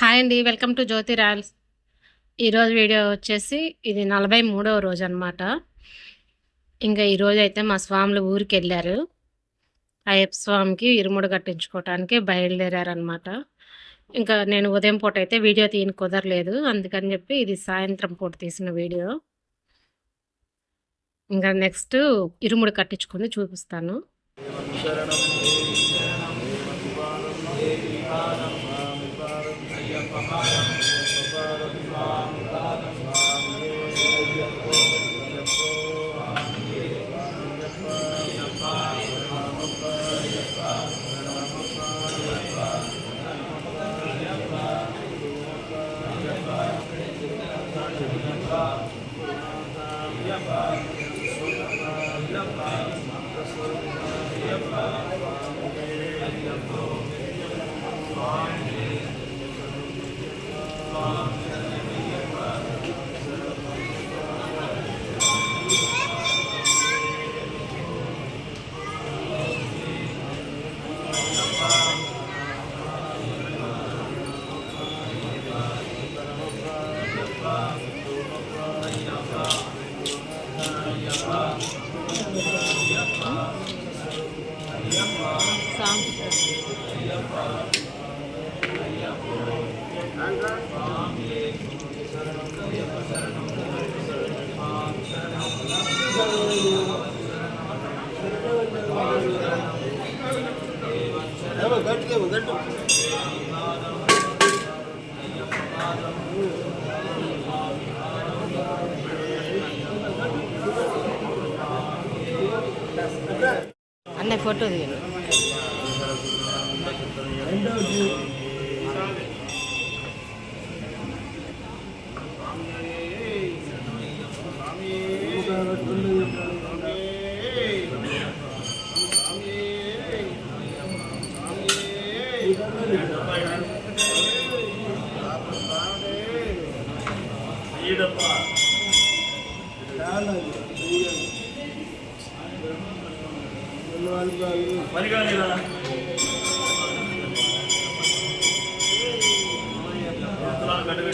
Hi అండి welcome to Jyothi royals. ఈరోజు video వచ్చేసి ఇది నలభై మూడవ రోజు అనమాట ఇంకా ఈరోజు అయితే మా స్వాములు ఊరికి వెళ్ళారు. అయ్యప్ప స్వామికి ఇరుముడు కట్టించుకోవటానికి బయలుదేరారనమాట ఇంకా నేను ఉదయం పూట అయితే వీడియో తీయని కుదరలేదు. అందుకని చెప్పి ఇది సాయంత్రం పూట తీసిన వీడియో. ఇంకా నెక్స్ట్ ఇరుముడు కట్టించుకుని చూపిస్తాను. Amen. கொதிக்க உதட்டும் அண்ணன் ஃபோட்டோ வேணும் స్వామి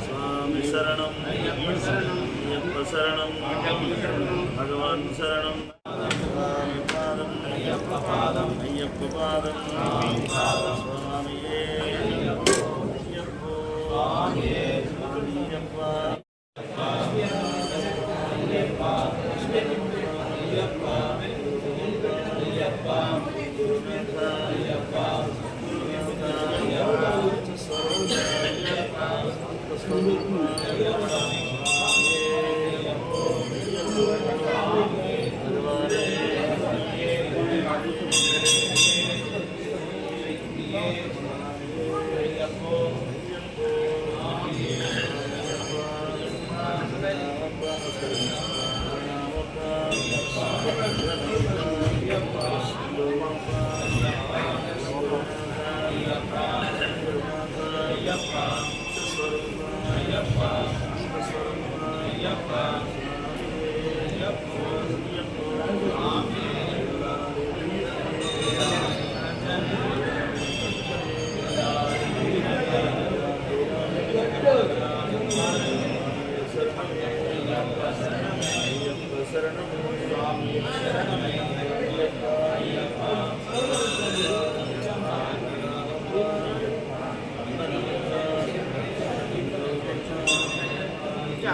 స్వామి స్వామి శరణం అయ్యప్ప శరణం భగవాన్ శరణం స్వామి పాదం అయ్యప్ప పాదం అయ్యప్ప పాదం స్వామి అయ్యప్ప అయ్యప్ప శరణం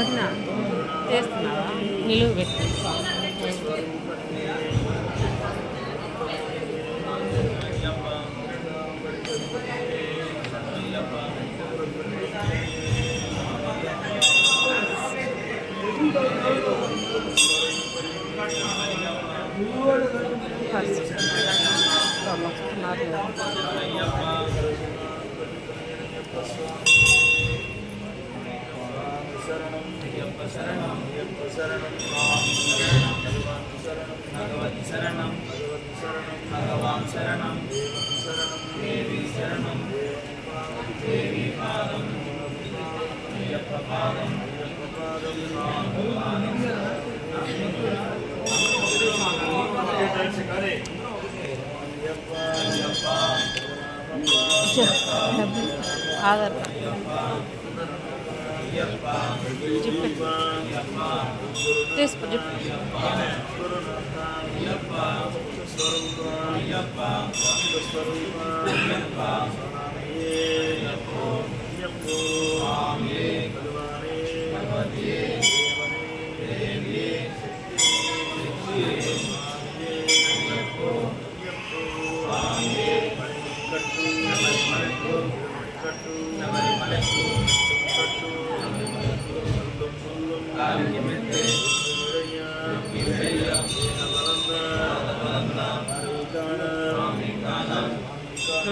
వదిన చేస్తున్నావా? నిలువు పెట్టి. சரணம் பகவதி சரணம் பகவதி சரணம் பகவான் சரணம் சரணம் தேவி అయ్యప్ప పాదం అయ్యప్ప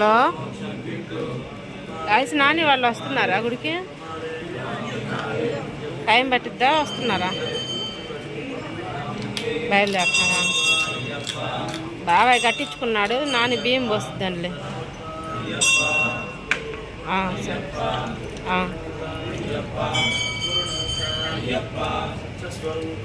హలో. ఐస్ నాని వాళ్ళు వస్తున్నారా గుడికి? టైం పట్టిద్దా? వస్తున్నారా? బయలుదేరుతున్నారా? బాబాయ్ కట్టించుకున్నాడు నాని బియ్యం పోస్తుందండి. సరే. స్వరూప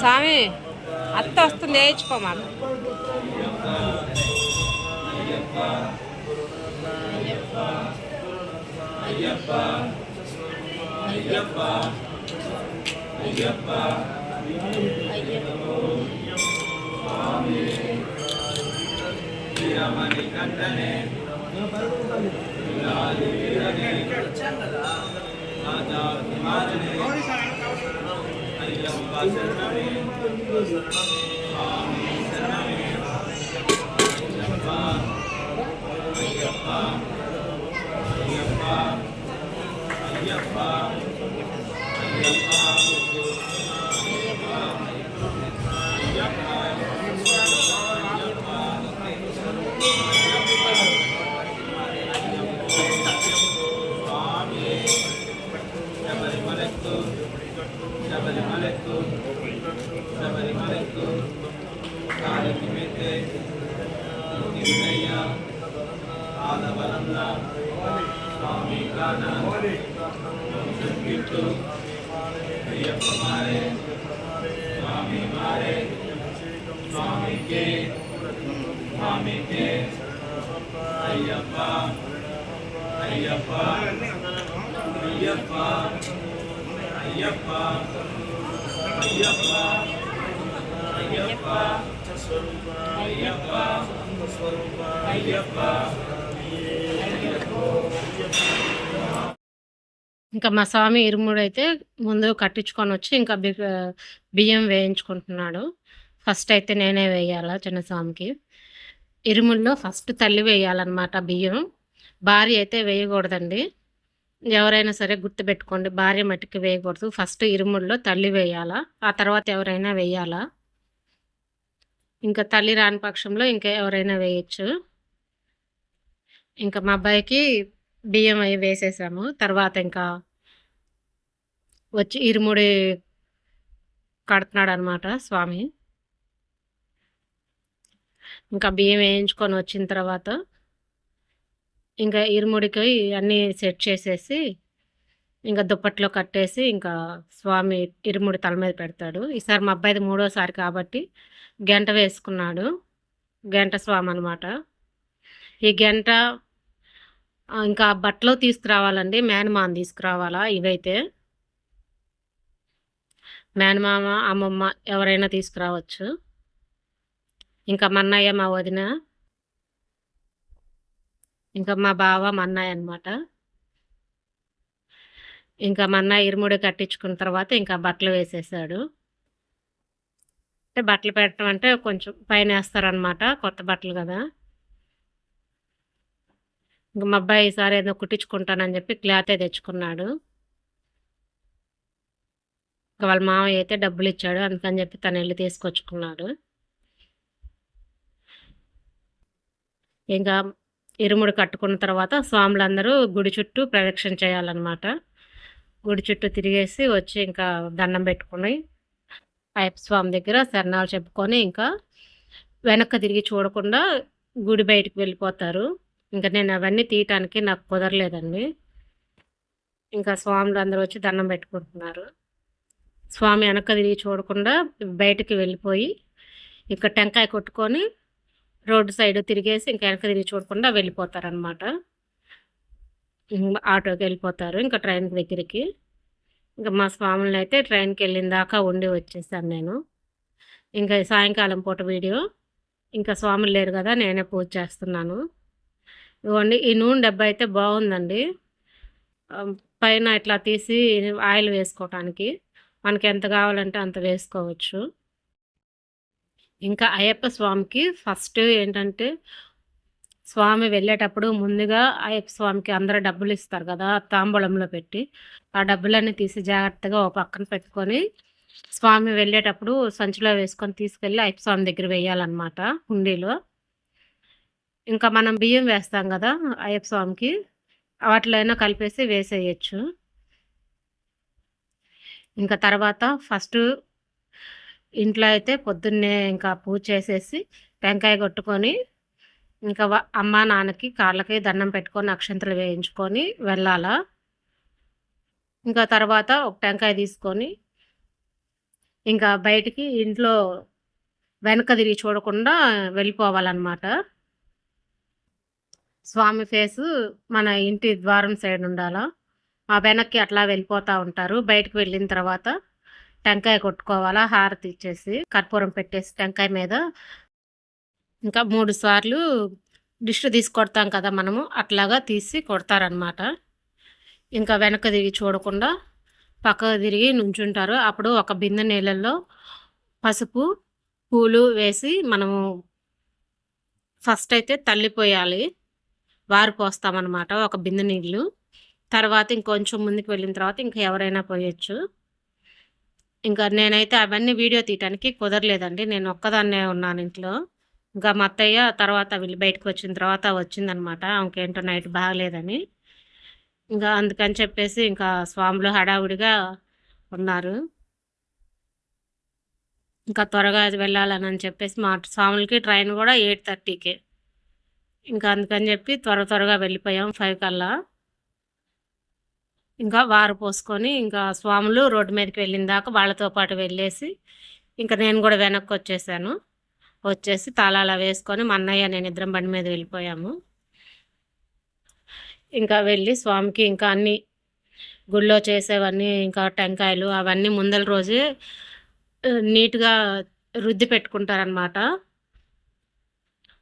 स्वामी अत वस्तु नेको Thank you. అయ్యప్ప అయ్యప్ప అయ్యప్ప అయ్యప్ప అయ్యప్ప అయ్యప్ప అయ్యప్ప అయ్యప్ప ఇంకా మా స్వామి ఇరుముడు అయితే ముందు కట్టించుకొని వచ్చి ఇంకా బియ్యం వేయించుకుంటున్నాడు. ఫస్ట్ అయితే నేనే వేయాలా చిన్న స్వామికి ఇరుముల్లో ఫస్ట్ తల్లి వేయాలన్నమాట బియ్యం. భార్య అయితే వేయకూడదండి. ఎవరైనా సరే గుర్తుపెట్టుకోండి భార్య మట్టికి వేయకూడదు. ఫస్ట్ ఇరుముల్లో తల్లి వేయాలా? ఆ తర్వాత ఎవరైనా వేయాలా? ఇంకా తల్లి రాని పక్షంలో ఇంకా ఎవరైనా వేయచ్చు. ఇంకా మా అబ్బాయికి బియ్యం అవి వేసేసాము. తర్వాత ఇంకా వచ్చి ఇరుముడి కడుతున్నాడు అనమాట స్వామి. ఇంకా బియ్యం వేయించుకొని వచ్చిన తర్వాత ఇంకా ఇరుముడికి అన్నీ సెట్ చేసేసి ఇంకా దుప్పట్లో కట్టేసి ఇంకా స్వామి ఇరుముడి తల మీద పెడతాడు. ఈసారి మా అబ్బాయిది మూడోసారి కాబట్టి గంట వేసుకున్నాడు. గంట స్వామి అనమాట ఈ గంట ఇంకా బట్టలు తీసుకురావాలండి. మేనమామ తీసుకురావాలా? ఇవైతే మేనమామ అమ్మమ్మ ఎవరైనా తీసుకురావచ్చు. ఇంకా మా అన్నయ్య మా వదిన ఇంకా మా బావ మా అన్నయ్య అనమాట ఇంకా మా అన్నయ్య ఇరుముడి కట్టించుకున్న తర్వాత ఇంకా బట్టలు వేసేసాడు. అంటే బట్టలు పెట్టడం అంటే కొంచెం పైన వేస్తారనమాట కొత్త బట్టలు కదా. ఇంకా మా అబ్బాయి ఈసారి ఏదో కుట్టించుకుంటానని చెప్పి క్లాతే తెచ్చుకున్నాడు. ఇంకా వాళ్ళ మామయ్య అయితే డబ్బులు ఇచ్చాడు అందుకని చెప్పి తను వెళ్ళి తీసుకొచ్చుకున్నాడు. ఇంకా ఇరుముడు కట్టుకున్న తర్వాత స్వాములందరూ గుడి చుట్టూ ప్రదక్షిణ చేయాలన్నమాట. గుడి చుట్టూ తిరిగేసి వచ్చి ఇంకా దండం పెట్టుకుని అయ్యప్ప స్వామి దగ్గర శరణాలు చెప్పుకొని ఇంకా వెనక్కి తిరిగి చూడకుండా గుడి బయటికి వెళ్ళిపోతారు. ఇంకా నేను అవన్నీ తీయటానికి నాకు కుదరలేదండి. ఇంకా స్వాములు అందరూ వచ్చి దండం పెట్టుకుంటున్నారు. స్వామి వెనక తిరిగి చూడకుండా బయటికి వెళ్ళిపోయి ఇక్కడ టెంకాయ కొట్టుకొని రోడ్డు సైడ్ తిరిగేసి ఇంకా వెనక తిరిగి చూడకుండా వెళ్ళిపోతారనమాట ఆటోకి వెళ్ళిపోతారు ఇంకా ట్రైన్ దగ్గరికి. ఇంకా మా స్వాములను అయితే ట్రైన్కి వెళ్ళిన దాకా ఉండి వచ్చేసాను నేను. ఇంకా సాయంకాలం పూట వీడియో. ఇంకా స్వాములు లేరు కదా నేనే పూజ చేస్తున్నాను. ఇవ్వండి ఈ నూనె డబ్బా అయితే బాగుందండి. పైన ఇట్లా తీసి ఆయిల్ వేసుకోవటానికి. మనకి ఎంత కావాలంటే అంత వేసుకోవచ్చు. ఇంకా అయ్యప్ప స్వామికి ఫస్ట్ ఏంటంటే స్వామి వెళ్ళేటప్పుడు ముందుగా అయ్యప్ప స్వామికి అందరూ డబ్బులు ఇస్తారు కదా తాంబూలంలో పెట్టి. ఆ డబ్బులన్నీ తీసి జాగ్రత్తగా ఒక పక్కన పెట్టుకొని స్వామి వెళ్ళేటప్పుడు సంచిలో వేసుకొని తీసుకెళ్ళి అయ్యప్ప స్వామి దగ్గర వేయాలన్నమాట హుండీలో. ఇంకా మనం బియ్యం వేస్తాం కదా అయ్యప్ప స్వామికి వాటిలో అయినా కలిపేసి వేసేయచ్చు. ఇంకా తర్వాత ఫస్ట్ ఇంట్లో అయితే పొద్దున్నే ఇంకా పూజ చేసేసి టెంకాయ కొట్టుకొని ఇంకా అమ్మ నాన్నకి కాళ్ళకి దండం పెట్టుకొని అక్షంతలు వేయించుకొని వెళ్ళాలా. ఇంకా తర్వాత ఒక టెంకాయ తీసుకొని ఇంకా బయటికి ఇంట్లో వెనక తిరిగి చూడకుండా వెళ్ళిపోవాలన్నమాట. స్వామి ఫేసు మన ఇంటి ద్వారం సైడ్ ఉండాలా. ఆ వెనక్కి అట్లా వెళ్ళిపోతూ ఉంటారు. బయటకు వెళ్ళిన తర్వాత టెంకాయ కొట్టుకోవాలా హారతి ఇచ్చేసి కర్పూరం పెట్టేసి టెంకాయ మీద ఇంకా మూడు సార్లు దిష్టి తీసి కొడతాం కదా మనము అట్లాగా తీసి కొడతారనమాట ఇంకా వెనక తిరిగి చూడకుండా పక్కకు తిరిగి నుంచుంటారు. అప్పుడు ఒక బిందె నీళ్ళల్లో పసుపు పూలు వేసి మనము ఫస్ట్ అయితే తల్లిపోయాలి. వారు పోస్తామన్నమాట ఒక బిందె నీళ్ళు. తర్వాత ఇంకొంచెం ముందుకు వెళ్ళిన తర్వాత ఇంకా ఎవరైనా పోయొచ్చు. ఇంకా నేనైతే అవన్నీ వీడియో తీయటానికి కుదరలేదండి. నేను ఒక్కదాన్నే ఉన్నాను ఇంట్లో. ఇంకా మా అత్తయ్య తర్వాత వీళ్ళు బయటకు వచ్చిన తర్వాత వచ్చిందనమాట. ఇంకేంటో నైట్ బాగలేదని. ఇంకా అందుకని చెప్పేసి ఇంకా స్వాములు హడావుడిగా ఉన్నారు. ఇంకా త్వరగా వెళ్ళాలని అని చెప్పేసి మా స్వాములకి ట్రైన్ కూడా ఎయిట్ థర్టీకే. ఇంకా అందుకని చెప్పి త్వర త్వరగా వెళ్ళిపోయాం ఫైవ్ కల్లా. ఇంకా వారు పోసుకొని ఇంకా స్వాములు రోడ్డు మీదకి వెళ్ళిన దాకా వాళ్ళతో పాటు వెళ్ళేసి ఇంకా నేను కూడా వెనక్కి వచ్చేసాను. వచ్చేసి తాళాల వేసుకొని మా అన్నయ్య నేను ఇద్దరం బండి మీద వెళ్ళిపోయాము. ఇంకా వెళ్ళి స్వామికి ఇంకా అన్ని గుళ్ళో చేసేవన్నీ ఇంకా టెంకాయలు అవన్నీ ముందల రోజే నీట్గా రుద్ది పెట్టుకుంటారనమాట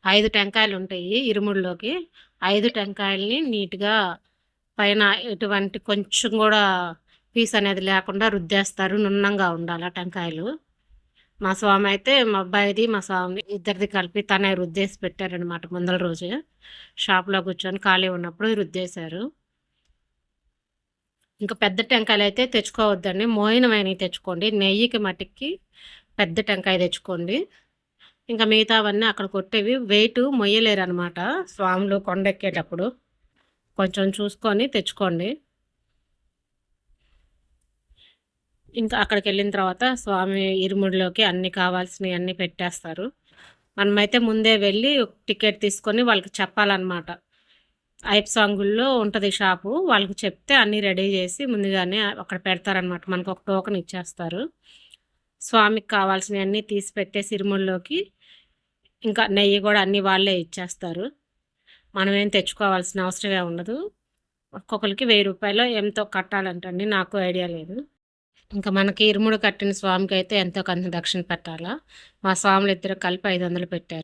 ఐదు టెంకాయలు ఉంటాయి ఇరుముడిలోకి. ఐదు టెంకాయల్ని నీట్గా పైన ఎటువంటి కొంచెం కూడా పీస్ అనేది లేకుండా రుద్దేస్తారు. నున్నంగా ఉండాలి టెంకాయలు. మా స్వామి అయితే మా అబ్బాయిది మా స్వామి ఇద్దరిది కలిపి తనే రుద్దేసి పెట్టారనమాట ముందల రోజు. షాప్లో కూర్చొని ఖాళీ ఉన్నప్పుడు రుద్దేశారు. ఇంకా పెద్ద టెంకాయలు అయితే తెచ్చుకోవద్దండి. మోయినమైనవి తెచ్చుకోండి. నెయ్యికి మట్టికి పెద్ద టెంకాయ తెచ్చుకోండి. ఇంకా మిగతావన్నీ అక్కడ కొట్టేవి. వెయిట్ మొయ్యలేరు అనమాట స్వాములు కొండెక్కేటప్పుడు. కొంచెం చూసుకొని తెచ్చుకోండి. ఇంకా అక్కడికి వెళ్ళిన తర్వాత స్వామి ఇరుముడిలోకి అన్ని కావాల్సినవి అన్నీ పెట్టేస్తారు. మనమైతే ముందే వెళ్ళి టికెట్ తీసుకొని వాళ్ళకి చెప్పాలన్నమాట. ఐప్ సాంగుల్లో ఉంటుంది షాపు వాళ్ళకి చెప్తే అన్నీ రెడీ చేసి ముందుగానే అక్కడ పెడతారనమాట మనకు ఒక టోకెన్ ఇచ్చేస్తారు. స్వామికి కావాల్సినవి అన్నీ తీసి పెట్టేసి ఇరుముల్లోకి ఇంకా నెయ్యి కూడా అన్నీ వాళ్ళే ఇచ్చేస్తారు. మనం ఏం తెచ్చుకోవాల్సిన అవసరమే ఉండదు. ఒక్కొక్కరికి వెయ్యి రూపాయలు ఎంతో కట్టాలంటండి. నాకు ఐడియా లేదు. ఇంకా మనకి ఇరుముడు కట్టిన స్వామికి అయితే ఎంతో కొంత దక్షిణ పెట్టాలా? మా స్వాములు ఇద్దరు కలిపి ఐదు వందలు పెట్టారు.